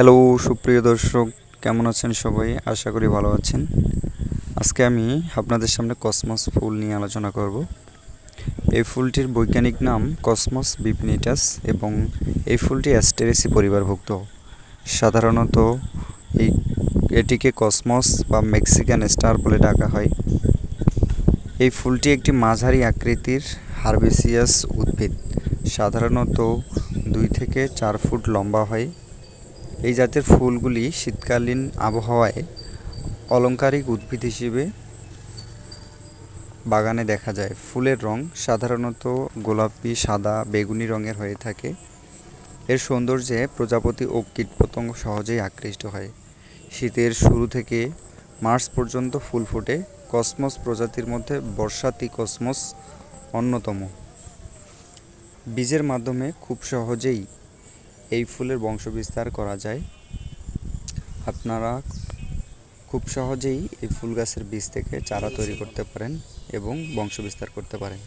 Hello সুপ্রিয় দর্শক, কেমন আছেন সবাই? আশা করি ভালো আছেন। আজকে আমি আপনাদের সামনে কসমস ফুল নিয়ে আলোচনা করব। এই ফুলটির বৈজ্ঞানিক নাম কসমস বিপনিটাস এবং এই ফুলটি অ্যাস্টেরেসি পরিবারভুক্ত। সাধারণত এই, এটিকে কসমস বা মেক্সিকান স্টার বলে ডাকা হয়। এই ফুলটি একটি মাঝারি আকৃতির হার্বেসিয়াস উদ্ভিদ। সাধারণত দুই থেকে চার ফুট লম্বা হয়। এই জাতের ফুলগুলি শীতকালীন আবহাওয়ায় অলংকারিক উদ্ভিদ হিসেবে বাগানে দেখা যায়। ফুলের রং সাধারণত গোলাপি, সাদা, বেগুনি রঙের হয়ে থাকে। এর সৌন্দর্যে প্রজাপতি ও কীটপতঙ্গ সহজেই আকৃষ্ট হয়। শীতের শুরু থেকে মার্চ পর্যন্ত ফুল ফোটে। কসমস প্রজাতির মধ্যে বর্ষাতি কসমস অন্যতম। বীজের মাধ্যমে খুব সহজেই এই ফুলের বংশবিস্তার করা যায়। আপনারা খুব সহজেই এই ফুল গাছের বীজ থেকে চারা তৈরি করতে পারেন এবং বংশবিস্তার করতে পারেন।